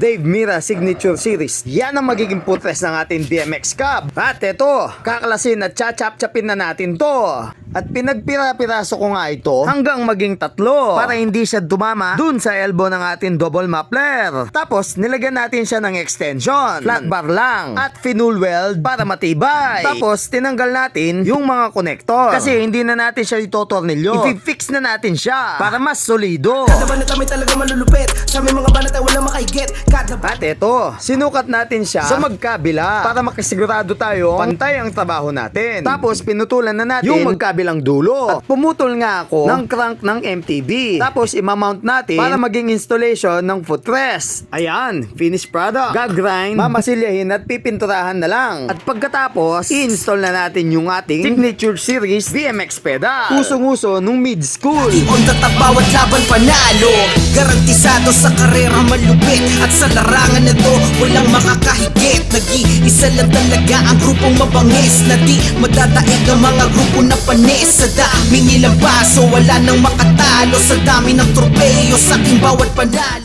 Dave Mira Signature Series. Yan ang magiging putres ng ating BMX Cab. At eto, kakalasin at chachap-chapin na natin to. At pinagpira-piraso ko nga ito hanggang maging tatlo para hindi siya dumama dun sa elbow ng ating double muffler. Tapos nilagyan natin siya ng extension, flat bar lang at finul weld para matibay. Tapos tinanggal natin yung mga connector kasi hindi na natin siya itotornilyo. I-fix na natin siya para mas solido. Kada banat kami talaga malulupit Sa mga banat ay walang makahigit Kada At eto, sinukat natin siya sa magkabila para makasigurado tayo pantay ang trabaho natin. Tapos pinutulan na natin yung magkabilang dulo. At pumutol nga ako ng crank ng MTB. Tapos imamount natin para maging installation ng footrest. Ayan, finished product. Gagrind, mamasilyahin at pipinturahan na lang. At pagkatapos, i-install na natin yung ating signature series BMX pedal. Usong-uso nung mid-school. On the bawat laban panalo Garantisado sa karera malupit At sa larangan na to walang makakahigit. Nag-iisa lang talaga ang grupong mabangis. Na di madadaig ang mga grupo na panis. Sa daming ilang paso wala nang makatalo. Sa dami ng tropeyo sa aking bawat panalo